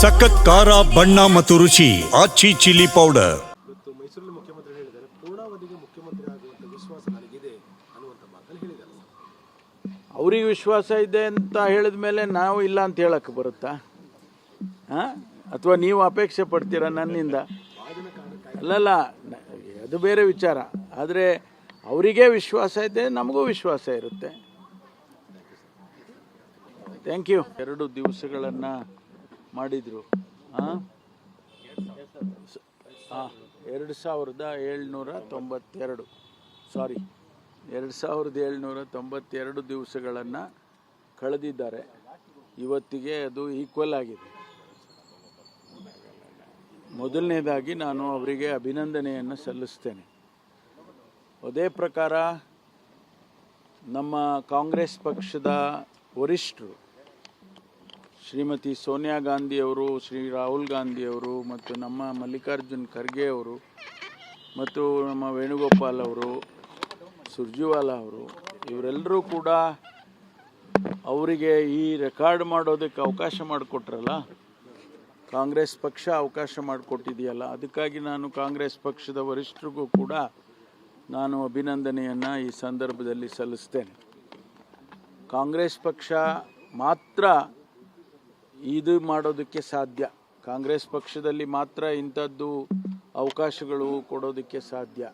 ಸಖತ್ ಖಾರ ಬಣ್ಣ ಮತ್ತು ರುಚಿ ಆಚಿ ಚಿಲ್ಲಿ ಪೌಡರ್. ಇವತ್ತು ಮೈಸೂರಲ್ಲಿ ಮುಖ್ಯಮಂತ್ರಿ ಹೇಳಿದ್ದಾರೆ ಪೂರ್ಣಾವಧಿಗೆ ಮುಖ್ಯಮಂತ್ರಿ ಆಗುವಂಥ ವಿಶ್ವಾಸ ನನಗಿದೆ ಅನ್ನುವಂಥ ಮಾತನ್ನು ಹೇಳಿದ್ದಾರೆ. ಅವ್ರಿಗೆ ವಿಶ್ವಾಸ ಇದೆ ಅಂತ ಹೇಳಿದ ಮೇಲೆ ನಾವು ಇಲ್ಲ ಅಂತ ಹೇಳಕ್ಕೆ ಬರುತ್ತಾ? ಹಾಂ ಅಥವಾ ನೀವು ಅಪೇಕ್ಷೆ ಪಡ್ತೀರಾ ನನ್ನಿಂದ? ಅಲ್ಲಲ್ಲ ಅದು ಬೇರೆ ವಿಚಾರ. ಆದರೆ ಅವರಿಗೆ ವಿಶ್ವಾಸ ಇದೆ ನಮಗೂ ವಿಶ್ವಾಸ ಇರುತ್ತೆ. ಥ್ಯಾಂಕ್ ಯು ಎರಡು ದಿವಸಗಳನ್ನು ಮಾಡಿದರು. ಹಾಂ ಹಾಂ ಎರಡು ಸಾವಿರದ ಏಳ್ನೂರ ತೊಂಬತ್ತೆರಡು. ಸಾರಿ ಎರಡು ಸಾವಿರದ ಏಳ್ನೂರ ತೊಂಬತ್ತೆರಡು ದಿವಸಗಳನ್ನು ಕಳೆದಿದ್ದಾರೆ. ಇವತ್ತಿಗೆ ಅದು ಈಕ್ವಲ್ ಆಗಿದೆ. ಮೊದಲನೇದಾಗಿ ನಾನು ಅವರಿಗೆ ಅಭಿನಂದನೆಯನ್ನು ಸಲ್ಲಿಸ್ತೇನೆ. ಅದೇ ಪ್ರಕಾರ ನಮ್ಮ ಕಾಂಗ್ರೆಸ್ ಪಕ್ಷದ ವರಿಷ್ಠರು ಶ್ರೀಮತಿ ಸೋನಿಯಾ ಗಾಂಧಿಯವರು, ಶ್ರೀ ರಾಹುಲ್ ಗಾಂಧಿಯವರು ಮತ್ತು ನಮ್ಮ ಮಲ್ಲಿಕಾರ್ಜುನ್ ಖರ್ಗೆ ಅವರು ಮತ್ತು ನಮ್ಮ ವೇಣುಗೋಪಾಲ್ ಅವರು, ಸುರ್ಜಿವಾಲಾ ಅವರು, ಇವರೆಲ್ಲರೂ ಕೂಡ ಅವರಿಗೆ ಈ ರೆಕಾರ್ಡ್ ಮಾಡೋದಕ್ಕೆ ಅವಕಾಶ ಮಾಡಿಕೊಟ್ರಲ್ಲ? ಕಾಂಗ್ರೆಸ್ ಪಕ್ಷ ಅವಕಾಶ ಮಾಡಿಕೊಟ್ಟಿದೆಯಲ್ಲ? ಅದಕ್ಕಾಗಿ ನಾನು ಕಾಂಗ್ರೆಸ್ ಪಕ್ಷದ ವರಿಷ್ಠರಿಗೂ ಕೂಡ ನಾನು ಅಭಿನಂದನೆಯನ್ನು ಈ ಸಂದರ್ಭದಲ್ಲಿ ಸಲ್ಲಿಸ್ತೇನೆ. ಕಾಂಗ್ರೆಸ್ ಪಕ್ಷ ಮಾತ್ರ ಇದು ಮಾಡೋದಕ್ಕೆ ಸಾಧ್ಯ. ಕಾಂಗ್ರೆಸ್ ಪಕ್ಷದಲ್ಲಿ ಮಾತ್ರ ಇಂಥದ್ದು ಅವಕಾಶಗಳು ಕೊಡೋದಕ್ಕೆ ಸಾಧ್ಯ.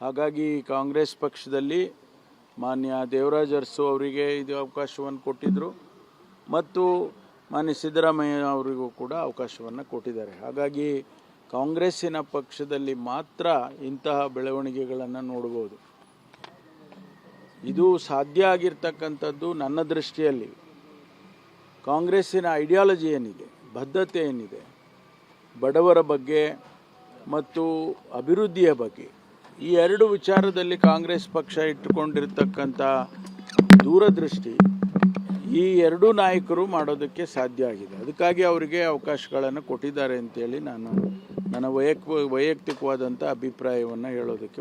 ಹಾಗಾಗಿ ಕಾಂಗ್ರೆಸ್ ಪಕ್ಷದಲ್ಲಿ ಮಾನ್ಯ ದೇವರಾಜ್ ಅರಸು ಅವರಿಗೆ ಇದು ಅವಕಾಶವನ್ನು ಕೊಟ್ಟಿದ್ದರು ಮತ್ತು ಮಾನ್ಯ ಸಿದ್ದರಾಮಯ್ಯ ಅವರಿಗೂ ಕೂಡ ಅವಕಾಶವನ್ನು ಕೊಟ್ಟಿದ್ದಾರೆ. ಹಾಗಾಗಿ ಕಾಂಗ್ರೆಸ್ಸಿನ ಪಕ್ಷದಲ್ಲಿ ಮಾತ್ರ ಇಂತಹ ಬೆಳವಣಿಗೆಗಳನ್ನು ನೋಡ್ಬೋದು ಇದು ಸಾಧ್ಯ ಆಗಿರ್ತಕ್ಕಂಥದ್ದು ನನ್ನ ದೃಷ್ಟಿಯಲ್ಲಿ. ಕಾಂಗ್ರೆಸ್ಸಿನ ಐಡಿಯಾಲಜಿ ಏನಿದೆ, ಬದ್ಧತೆ ಏನಿದೆ, ಬಡವರ ಬಗ್ಗೆ ಮತ್ತು ಅಭಿವೃದ್ಧಿಯ ಬಗ್ಗೆ, ಈ ಎರಡು ವಿಚಾರದಲ್ಲಿ ಕಾಂಗ್ರೆಸ್ ಪಕ್ಷ ಇಟ್ಟುಕೊಂಡಿರ್ತಕ್ಕಂಥ ದೂರದೃಷ್ಟಿ ಈ ಎರಡೂ ನಾಯಕರು ಮಾಡೋದಕ್ಕೆ ಸಾಧ್ಯ ಆಗಿದೆ. ಅದಕ್ಕಾಗಿ ಅವರಿಗೆ ಅವಕಾಶಗಳನ್ನು ಕೊಟ್ಟಿದ್ದಾರೆ ಅಂತೇಳಿ ನಾನು ನನ್ನ ವೈಯಕ್ತಿಕ ವೈಯಕ್ತಿಕವಾದಂಥ ಅಭಿಪ್ರಾಯವನ್ನು ಹೇಳೋದಕ್ಕೆ